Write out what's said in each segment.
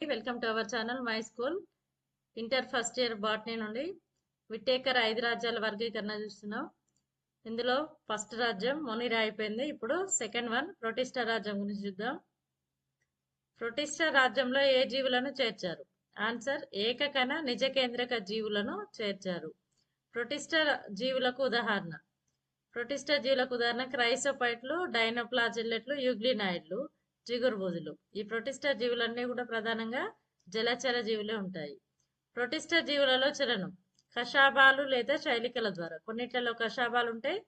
Welcome to our channel my school. Inter first year botany నుండి Whittaker ఐదు రాజ్యాల వర్గీకరణ చూస్తున్నాం. ఇందులో ఫస్ట్ రాజ్యం మొనిరా అయిపోయింది. ఇప్పుడు సెకండ్ వన్ ప్రొటిస్టా రాజ్యం గురించి చూద్దాం. ప్రొటిస్టా రాజ్యంలో ఏ జీవులను చేర్చారు? ఆన్సర్ ఏకకణ నిజ కేంద్రక జీవులను చేర్చారు. ప్రొటిస్టా జీవులకు ఉదాహరణ. ప్రొటిస్టా జీవులకు ఉదాహరణ క్రైసోపైట్లు డైనోప్లాజిల్లెట్లు యుగ్లినాయిడ్లు. జిగురుబోజులు. ఈ ప్రొటిస్టా జీవులన్నీ కూడా ప్రధానంగా జలచర జీవులే ఉంటాయి. ప్రొటిస్టా జీవులలో చలనం కషాబాలు లేదా శైలికల ద్వారా. కొన్నిట్లలో కషాబాలు ఉంటాయి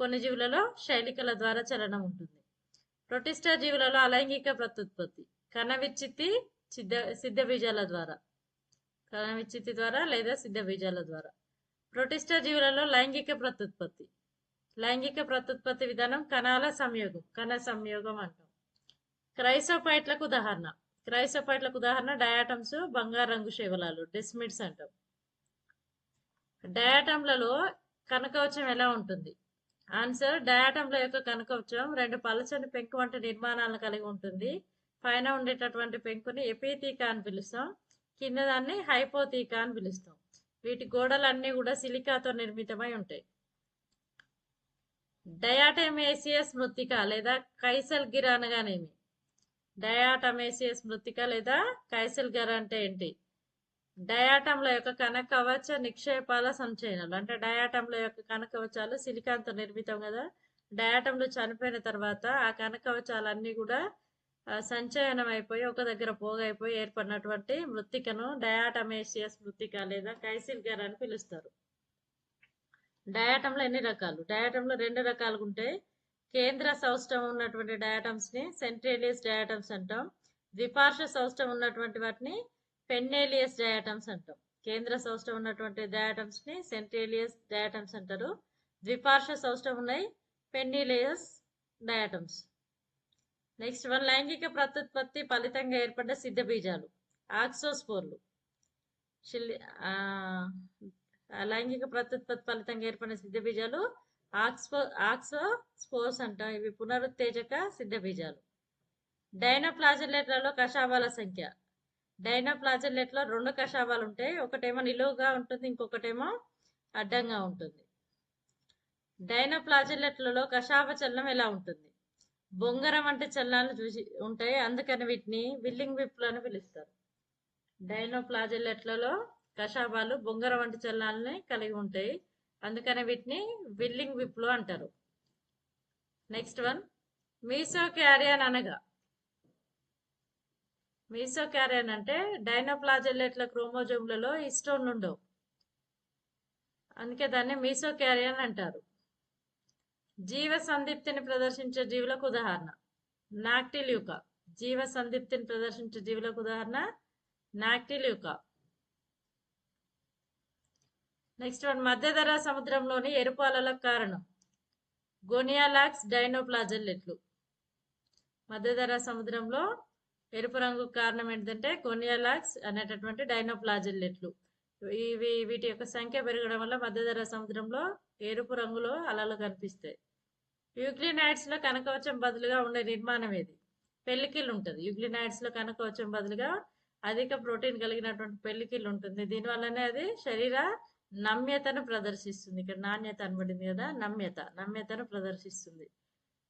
కొన్ని జీవులలో శైలికల ద్వారా చలనం ఉంటుంది. ప్రొటిస్టా జీవులలో అలైంగిక ప్రత్యుత్పత్తి కణ విచ్చిత్తి సిద్ధ సిద్ధ బీజాల ద్వారా. కణ విచ్చిత్తి ద్వారా లేదా సిద్ధ బీజాల ద్వారా. ప్రొటిస్టా జీవులలో లైంగిక ప్రత్యుత్పత్తి. లైంగిక ప్రత్యుత్పత్తి విధానం కణాల సంయోగం కణ సంయోగం అంటాం క్రైసోపైట్లకు ఉదాహరణ. క్రైసోపైట్లకు ఉదాహరణ డయాటమ్స్ బంగారు రంగు శివలాలు డిస్మిడ్స్ అంటాం. డయాటంలలో కనకవచం ఎలా ఉంటుంది? ఆన్సర్ డయాటంల యొక్క కనకవచం రెండు పలచని పెంకు వంటి నిర్మాణాలను కలిగి ఉంటుంది. పైన ఉండేటటువంటి పెంకుని ఎపితీకా అని పిలుస్తాం. కింద దాన్ని హైపోతీకా అని పిలుస్తాం. వీటి గోడలన్నీ కూడా సిలికాతో నిర్మితమై ఉంటాయి. డయాటమేసియస్ మృత్తిక లేదా కైసల్ గిర అనగానేమి డయాటమేసియస్ మృతిక లేదా కైసల్ అంటే ఏంటి? డయాటంల యొక్క కనకవచ నిక్షేపాల సంచయనాలు. అంటే డయాటంల యొక్క కనకవచాలు సిలికాన్తో నిర్మితం కదా. డయాటంలు చనిపోయిన తర్వాత ఆ కనకవచాలన్నీ కూడా సంచయనం అయిపోయి ఒక దగ్గర పోగైపోయి ఏర్పడినటువంటి మృతికను డయాటమేసియస్ మృతిక లేదా కైసిల్గర్ అని పిలుస్తారు. డయాటంలో ఎన్ని రకాలు? డయాటంలో రెండు రకాలుగా ఉంటాయి కేంద్ర సౌష్టం ఉన్నటువంటి డయాటమ్స్ని సెంట్రేలియస్ డయాటమ్స్ అంటాం. ద్విపార్శ్వ సౌష్టం ఉన్నటువంటి వాటిని పెన్నేలియస్ డయాటమ్స్ అంటాం. కేంద్ర సౌష్టం ఉన్నటువంటి డయాటమ్స్ని సెంట్రేలియస్ డయాటమ్స్ అంటారు. ద్విపార్శ్వ సౌష్టం ఉన్నాయి పెన్నిలియస్ డయాటమ్స్ నెక్స్ట్ వన్ లైంగిక ప్రత్యుత్పత్తి ఫలితంగా ఏర్పడ్డ సిద్ధ బీజాలు ఆక్సోస్పోర్లు. లైంగిక ప్రత్యుత్పత్తి ఫలితంగా ఏర్పడిన సిద్ధ బీజాలు ఆక్స్ఫో ఆక్సో స్పోర్స్ అంటాం. ఇవి పునరుత్తేజక సిద్ధ బీజాలు డైనోప్లాజెల్లెట్లలో కషాబాల సంఖ్య. డైనోప్లాజెల్లెట్లో రెండు కషాబాలు ఉంటాయి. ఒకటేమో నిలువుగా ఉంటుంది ఇంకొకటేమో అడ్డంగా ఉంటుంది. డైనోప్లాజెల్లెట్లలో కషాప చలనం ఎలా ఉంటుంది? బొంగరం వంటి చలనాలు చూసి ఉంటాయి. అందుకని వీటిని విల్లింగ్ విప్పులు అని పిలుస్తారు. డైనోప్లాజెల్లెట్లలో కషాబాలు బొంగరం వంటి చలనాలని కలిగి ఉంటాయి. అందుకని వీటిని విల్లింగ్ విప్లు అంటారు. నెక్స్ట్ వన్ మీసో క్యారియన్ అనగా. మీసో క్యారియన్ అంటే డైనోప్లాజెల్లెట్ల క్రోమోజోమ్లలో ఇస్టోన్లు ఉండవు. అందుకే దాన్ని మీసో క్యారియన్ అంటారు. జీవ సందీప్తిని ప్రదర్శించే జీవులకు ఉదాహరణ. నాక్టిల్యూక. జీవ సందీప్తిని ప్రదర్శించే జీవులకు ఉదాహరణ. నాక్టిల్యూక. నెక్స్ట్ వన్ మధ్యధర సముద్రంలోని ఎరుపు అలలకు కారణం గోనియాలాక్స్ డైనోప్లాజల్లెట్లు మధ్యధర సముద్రంలో ఎరుపు రంగు కారణం ఏంటంటే గోనియాలాక్స్ అనేటటువంటి డైనోప్లాజల్లెట్లు ఇవి వీటి యొక్క సంఖ్య పెరగడం వల్ల మధ్యధర సముద్రంలో ఎరుపు రంగులో అలలు కనిపిస్తాయి. యూక్లినైడ్స్లో కనకవచం బదులుగా ఉండే నిర్మాణం ఏది? పెళ్ళికిల్ ఉంటుంది. యూక్లినైడ్స్లో కనకవచం బదులుగా అధిక ప్రోటీన్ కలిగినటువంటి పెళ్ళికిల్ ఉంటుంది. దీనివల్లనే అది శరీర నమ్యతను ప్రదర్శిస్తుంది. ఇక్కడ నాణ్యత అనబడింది కదా నమ్యత. నమ్యతను ప్రదర్శిస్తుంది.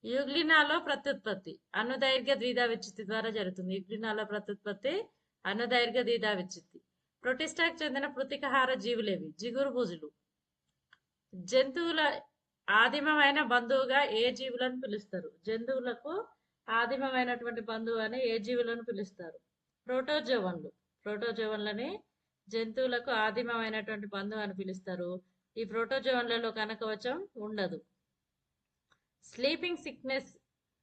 యుగ్లినాలో ప్రత్యుత్పత్తి అనుదైర్ఘ్య ద్విధా విచ్ఛిత్తి ద్వారా జరుగుతుంది. యుగ్లినాలో ప్రత్యుత్పత్తి అనుదైర్ఘ్య ద్విధా విచ్ఛిత్తి. ప్రొటిస్టాకు చెందిన పృతికహార జీవులేవి? జిగురు భుజులు. జంతువుల ఆదిమమైన బంధువుగా ఏ జీవులను పిలుస్తారు? జంతువులకు ఆదిమమైనటువంటి బంధువు అని ఏ జీవులను పిలుస్తారు? ప్రోటోజోవన్లు. ప్రోటోజోవన్లని జంతువులకు ఆదిమమైనటువంటి బంధువు అని పిలుస్తారు. ఈ ప్రోటోజోన్లలో కనకవచం ఉండదు. స్లీపింగ్ సిక్నెస్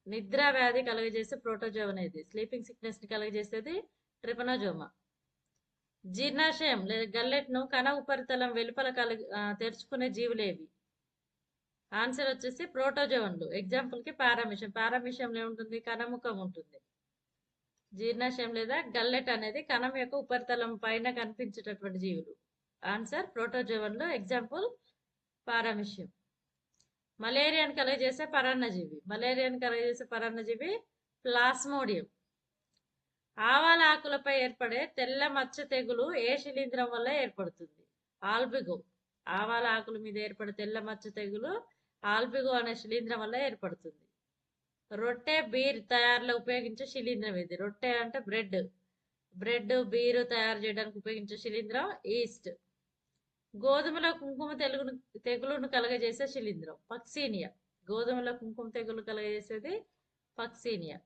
నిద్ర వ్యాధి కలుగజేసే ప్రోటోజోన్ ఇది స్లీపింగ్ సిక్నెస్ని కలుగజేసేది ట్రిపనోజోమా. జీర్ణాశయం లేదా గల్లెట్ను కణ ఉపరితలం వెలుపల కలిగి తెరుచుకునే జీవులేవి ఆన్సర్ వచ్చేసి ప్రోటోజోన్లు. ఎగ్జాంపుల్కి పారామిషం. పారామిషంలో ఏముంటుంది? కణముఖం ఉంటుంది. జీర్ణాశయం లేదా గల్లెట్ అనేది కణం యొక్క ఉపరితలం పైన కనిపించేటటువంటి జీవులు. ఆన్సర్ ప్రోటోజోవన్లో ఎగ్జాంపుల్ పారామిషం మలేరియాను కలుగజేసే పరాన్నజీవి. మలేరియాను కలుగజేసే పరాన్నజీవి ప్లాస్మోడియం ఆవాల ఆకులపై ఏర్పడే తెల్ల మచ్చ తెగులు ఏ శిలీంధ్రం వల్ల ఏర్పడుతుంది? ఆల్బిగో ఆవాల ఆకుల మీద ఏర్పడే తెల్ల మచ్చ తెగులు ఆల్బిగో అనే శిలీంద్రం వల్ల ఏర్పడుతుంది. రొట్టె బీర్ తయారులో ఉపయోగించే శిలీంద్రం ఇది. రొట్టె అంటే బ్రెడ్. బ్రెడ్ బీరు తయారు చేయడానికి ఉపయోగించే శిలీంధ్రం ఈస్ట్. గోధుమలో కుంకుమ తెలుగును తెగులును కలగజేసే శిలీంధ్రం పక్సీనియా. గోధుమలో కుంకుమ తెగులు కలగజేసేది పక్సీనియా.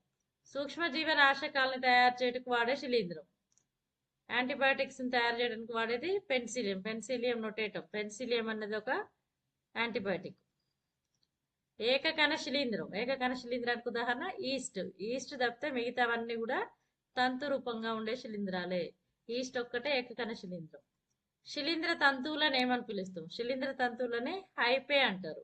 సూక్ష్మజీవ నాశకాలను తయారు చేయడానికి వాడే శిలీంధ్రం యాంటీబయాటిక్స్ని తయారు చేయడానికి వాడేది పెన్సిలియం. పెన్సిలియం నొటేటం పెన్సిలియం అనేది ఒక యాంటీబయాటిక్. ఏకకణ శిలీంధ్రం ఏకకణ శిలీంధ్రానికి ఉదాహరణ ఈస్ట్. ఈస్ట్ తప్పితే మిగతావన్నీ కూడా తంతు రూపంగా ఉండే శిలీంధ్రాలే ఈస్ట్ ఒక్కటే ఏకకణ శిలీంధ్రం శిలీంధ్ర తంతువులను ఏమని పిలుస్తాం? శిలీంధ్ర తంతువులని హైపే అంటారు.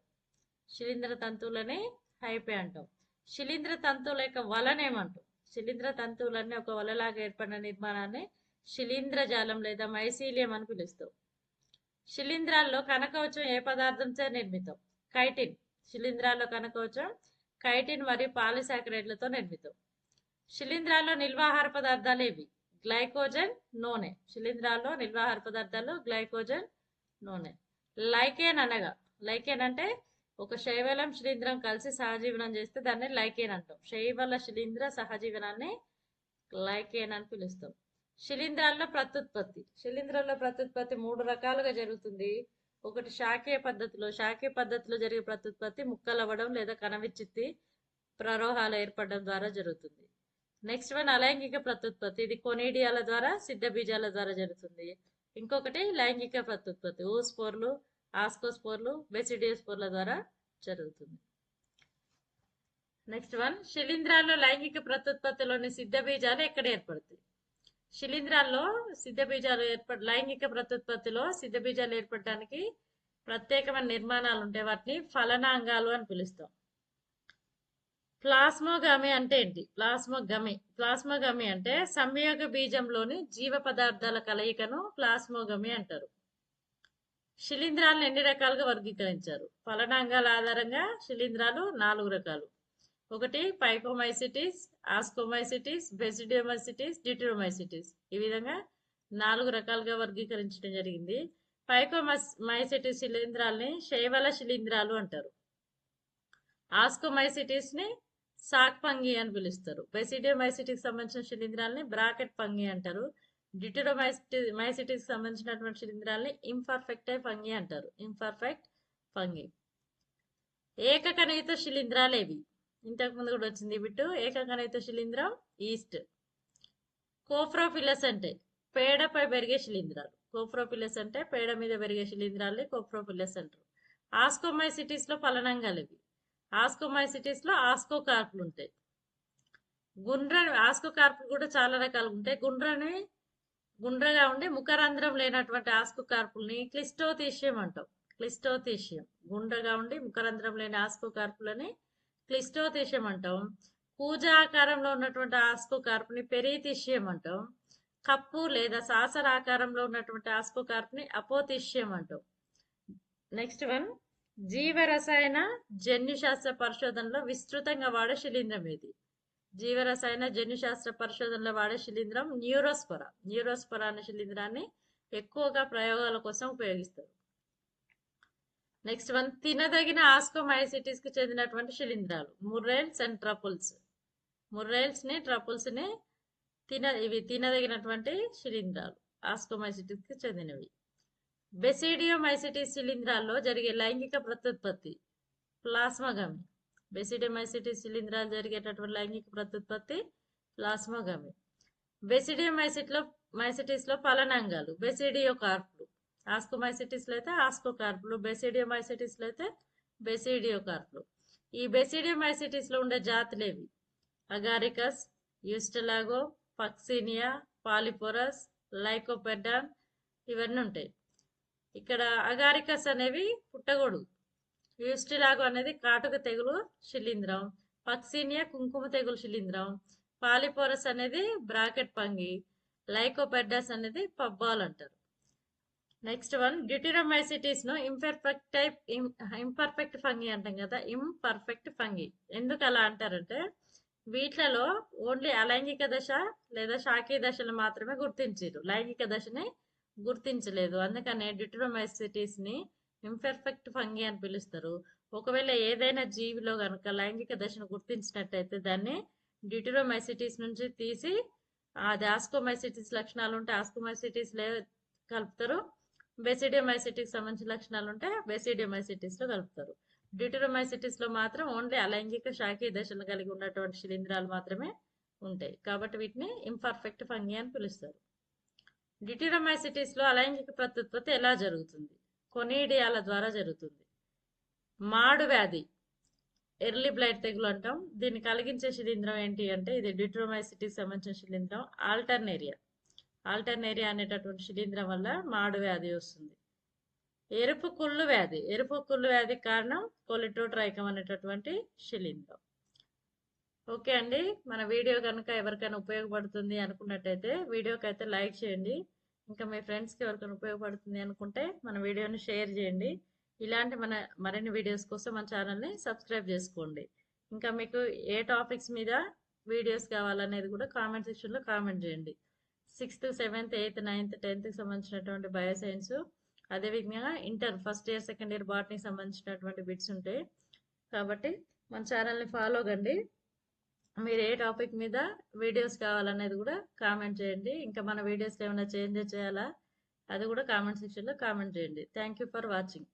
శిలీంధ్ర తంతువులని హైపే అంటాం. శిలీంధ్ర తంతువుల యొక్క వలనేమంటాం శిలీంధ్ర తంతువులన్నీ ఒక వలలాగా ఏర్పడిన నిర్మాణాన్ని శిలీంధ్ర జాలం లేదా మైసీలియం అని పిలుస్తాం. శిలీంధ్రాల్లో కనకవచం ఏ పదార్థంతో నిర్మితం? కైటిన్. శిలీంధ్రాల్లో కనకవచం కైటిన్ మరియు పాలిసాకరేట్లతో నిర్మితం. శిలీంధ్రాల్లో నిల్వాహార పదార్థాలు ఏవి? గ్లైకోజన్ నూనె. శిలీంధ్రాల్లో నిల్వాహార పదార్థాలు గ్లైకోజన్ నూనె. లైకేన్ అనగా లైకేన్ అంటే ఒక శైవలం శిలీంధ్రం కలిసి సహజీవనం చేస్తే దాన్ని లైకేన్ అంటాం. శైవల శిలీంధ్ర సహజీవనాన్ని లైకేన్ అని పిలుస్తాం. శిలీంధ్రాల్లో ప్రత్యుత్పత్తి. శిలీంధ్రాల్లో ప్రత్యుత్పత్తి మూడు రకాలుగా జరుగుతుంది. ఒకటి శాఖీయ పద్ధతిలో శాఖీయ పద్ధతిలో జరిగే ప్రత్యుత్పత్తి ముక్కలవ్వడం లేదా కణవిచ్చిత్తి ప్రరోహాలు ఏర్పడడం ద్వారా జరుగుతుంది. నెక్స్ట్ వన్ అలైంగిక ప్రత్యుత్పత్తి. ఇది కొనీడియాల ద్వారా సిద్ధ బీజాల ద్వారా జరుగుతుంది. ఇంకొకటి లైంగిక ప్రత్యుత్పత్తి. ఓస్పోర్లు ఆస్కోస్పోర్లు బెసిడియోస్పోర్ల ద్వారా జరుగుతుంది. నెక్స్ట్ వన్ శిలీంధ్రాల్లో లైంగిక ప్రత్యుత్పత్తిలోని సిద్ధ బీజాలు ఎక్కడ ఏర్పడతాయి? శిలీంధ్రాల్లో సిద్ధ బీజాలు ఏర్పడ లైంగిక ప్రత్యుత్పత్తిలో సిద్ధ బీజాలు ఏర్పడటానికి ప్రత్యేకమైన నిర్మాణాలు ఉంటాయి వాటిని ఫలనాంగాలు అని పిలుస్తాం. ప్లాస్మోగమి అంటే ఏంటి? ప్లాస్మోగమి. ప్లాస్మోగమి అంటే సంయోగ బీజంలోని జీవ పదార్థాల కలయికను ప్లాస్మోగమి అంటారు. శిలీంధ్రాలను ఎన్ని రకాలుగా వర్గీకరించారు? ఫలనాంగాల ఆధారంగా శిలీంధ్రాలు నాలుగు రకాలు. ఒకటి పైకోమైసిటీస్ ఆస్కోమైసిటిస్ బెసిడియోమైసిటీస్ డిటిరోమైసిటీస్. ఈ విధంగా నాలుగు రకాలుగా వర్గీకరించడం జరిగింది. పైకోమస్ మైసిటీ శిలీంధ్రాలని శైవల శిలీంధ్రాలు అంటారు. ఆస్కోమైసిటీస్ని సాక్ పంగి అని పిలుస్తారు. బెసిడియోమైసిటీకి సంబంధించిన శిలీంధ్రాలని బ్రాకెట్ పంగి అంటారు. డిటిరోమైసిటీ మైసిటీకి సంబంధించినటువంటి శిలీంధ్రాలని ఇంపర్ఫెక్ట్ ఫంగి అంటారు. ఇంపర్ఫెక్ట్ ఫంగి ఏకకణిత శిలీంధ్రాలు ఏవి ఇంతకు ముందు కూడా వచ్చింది బిట్టు. ఏకకణిత శిలీంధ్రం ఈస్ట్. కోఫ్రోఫిలస్ అంటే పేడపై పెరిగే శిలీంధ్రాలు కోఫ్రోఫిలస్ అంటే పేడ మీద పెరిగే శిలీంధ్రాలని కోఫ్రోఫిలస్ అంటారు. ఆస్కోమైసిటిస్లో ఫలనంగాలు ఇవి ఆస్కోమైసిటిస్లో ఆస్కో కార్పులు ఉంటాయి. గుండ్ర ఆస్కో కార్పులు కూడా చాలా రకాలు ఉంటాయి. గుండ్రని గుండ్రగా ఉండి ముఖరంధ్రం లేనటువంటి ఆస్కో కార్పుల్ని క్లిస్టోతీషియం అంటాం. క్లిస్టోతీషియం. గుండ్రగా ఉండి ముఖరంధ్రం లేని ఆస్కో కార్పులని క్లిస్టోతీషియం అంటాం కూజ ఆకారంలో ఉన్నటువంటి ఆస్కు కార్పుని పెరీతీషియం అంటాం కప్పు లేదా సాసర ఆకారంలో ఉన్నటువంటి ఆస్కు కార్పుని అపోతీషియం అంటాం నెక్స్ట్ వన్ జీవరసాయన జన్యుశాస్త్ర పరిశోధనలో విస్తృతంగా వాడే శిలీంద్రం ఇది జీవరసాయన జన్యుశాస్త్ర పరిశోధనలో వాడే శిలీంద్రం న్యూరోస్పొర న్యూరోస్పొర అనే శిలీంద్రాన్ని ఎక్కువగా ప్రయోగాల కోసం ఉపయోగిస్తారు. నెక్స్ట్ వన్ తినదగిన ఆస్కోమైసిటిస్కి చెందినటువంటి శిలీంధ్రాలు ముర్రైల్స్ అండ్ ట్రపుల్స్ ముర్రైల్స్ని ట్రపుల్స్ని తిన ఇవి తినదగినటువంటి శిలీంధ్రాలు ఆస్కోమైసిటిస్కి చెందినవి. బెసిడియోమైసిటిస్ శిలీంధ్రాల్లో జరిగే లైంగిక ప్రత్యుత్పత్తి. ప్లాస్మగమి బెసిడియోమైసిటిస్ శిలీంధ్రాలు జరిగేటటువంటి లైంగిక ప్రత్యుత్పత్తి ప్లాస్మోగమి బెసిడియోమైసిట్లో మైసిటిస్లో ఫలనాంగాలు బెసిడియో కార్పులు ఆస్కోమైసిటిస్లో అయితే ఆస్కోకార్పులు బెసిడియోమైసిటిస్లో అయితే బెసిడియోకార్పులు. ఈ బెసిడియోమైసిటిస్లో ఉండే జాతులేవి? అగారికస్ యూస్టలాగో పక్సినియా పాలిపోరస్ లైకోపెడాన్ ఇవన్నీ ఉంటాయి ఇక్కడ అగారికస్ అనేవి పుట్టగొడుగు యూస్టిలాగో అనేది కాటుక తెగులు శిలీంధ్రం పక్సీనియా కుంకుమ తెగులు శిలీంధ్రం పాలిపోరస్ అనేది బ్రాకెట్ పంగి. లైకోపెడ్డాస్ అనేది పబ్బాల్ అంటారు నెక్స్ట్ వన్ డ్యూటిరోమైసిటీస్ను ఇంపర్ఫెక్ట్ టైప్ ఇంపర్ఫెక్ట్ ఫంగి అంటాం కదా ఇంపర్ఫెక్ట్ ఫంగి ఎందుకు అలా అంటారంటే వీటిలలో ఓన్లీ అలైంగిక దశ లేదా శాఖీయ దశలు మాత్రమే గుర్తించారు. లైంగిక దశని గుర్తించలేదు. అందుకనే డిట్రోమైసిటీస్ని ఇంపర్ఫెక్ట్ ఫంగి అని పిలుస్తారు. ఒకవేళ ఏదైనా జీవిలో కనుక లైంగిక దశను గుర్తించినట్టయితే దాన్ని డిట్రోమైసిటీస్ నుంచి తీసి అది ఆస్కోమైసిటీస్ లక్షణాలు ఉంటే ఆస్కోమైసిటీస్ లే కలుపుతారు. బెసిడియోమైసిటిస్ సంబంధించిన లక్షణాలు ఉంటే బెసిడియోమైసిటిస్లో కలుపుతారు. డ్యూటరోమైసిటిస్లో మాత్రం ఓన్లీ అలైంగిక శాఖీయ దశలు కలిగి ఉన్నటువంటి శిలీంధ్రాలు మాత్రమే ఉంటాయి. కాబట్టి వీటిని ఇంపర్ఫెక్ట్ ఫంగి అని పిలుస్తారు. డ్యూటరోమైసిటిస్లో అలైంగిక ప్రత్యుత్పత్తి ఎలా జరుగుతుంది? కొనీడియాల ద్వారా జరుగుతుంది. మాడు వ్యాధి ఎర్లీ బ్లైట్ తెగులు అంటాం. దీన్ని కలిగించే శిలీంధ్రం ఏంటి అంటే ఇది డిట్రోమైసిటీకి సంబంధించిన శిలీంధ్రం ఆల్టర్నేరియా ఆల్టర్నేరియా అనేటటువంటి శిలీంధ్రం వల్ల మాడు వ్యాధి వస్తుంది. ఎరుపు కుళ్ళు వ్యాధి. ఎరుపు కుళ్ళు వ్యాధి కారణం కొలిటోట్రైకం అనేటటువంటి శిలీంధ్రం ఓకే అండి మన వీడియో కనుక ఎవరికైనా ఉపయోగపడుతుంది అనుకున్నట్టయితే వీడియోకి అయితే లైక్ చేయండి. ఇంకా మీ ఫ్రెండ్స్కి ఎవరికైనా ఉపయోగపడుతుంది అనుకుంటే మన వీడియోని షేర్ చేయండి. ఇలాంటి మన మరిన్ని వీడియోస్ కోసం మన ఛానల్ని సబ్స్క్రైబ్ చేసుకోండి. ఇంకా మీకు ఏ టాపిక్స్ మీద వీడియోస్ కావాలనేది కూడా కామెంట్ సెక్షన్లో కామెంట్ చేయండి. సిక్స్త్ సెవెంత్ ఎయిత్ నైన్త్ టెన్త్కి సంబంధించినటువంటి బయోసైన్స్. అదేవిధంగా inter first year second year బాటనీకి సంబంధించినటువంటి బిట్స్ ఉంటాయి. కాబట్టి మన ఛానల్ని ఫాలో కండి. మీరు ఏ టాపిక్ మీద వీడియోస్ కావాలనేది కూడా కామెంట్ చేయండి. ఇంకా మన వీడియోస్లో ఏమైనా చేంజ్ చేయాలా అది కూడా కామెంట్ సెక్షన్లో కామెంట్ చేయండి. Thank you for watching.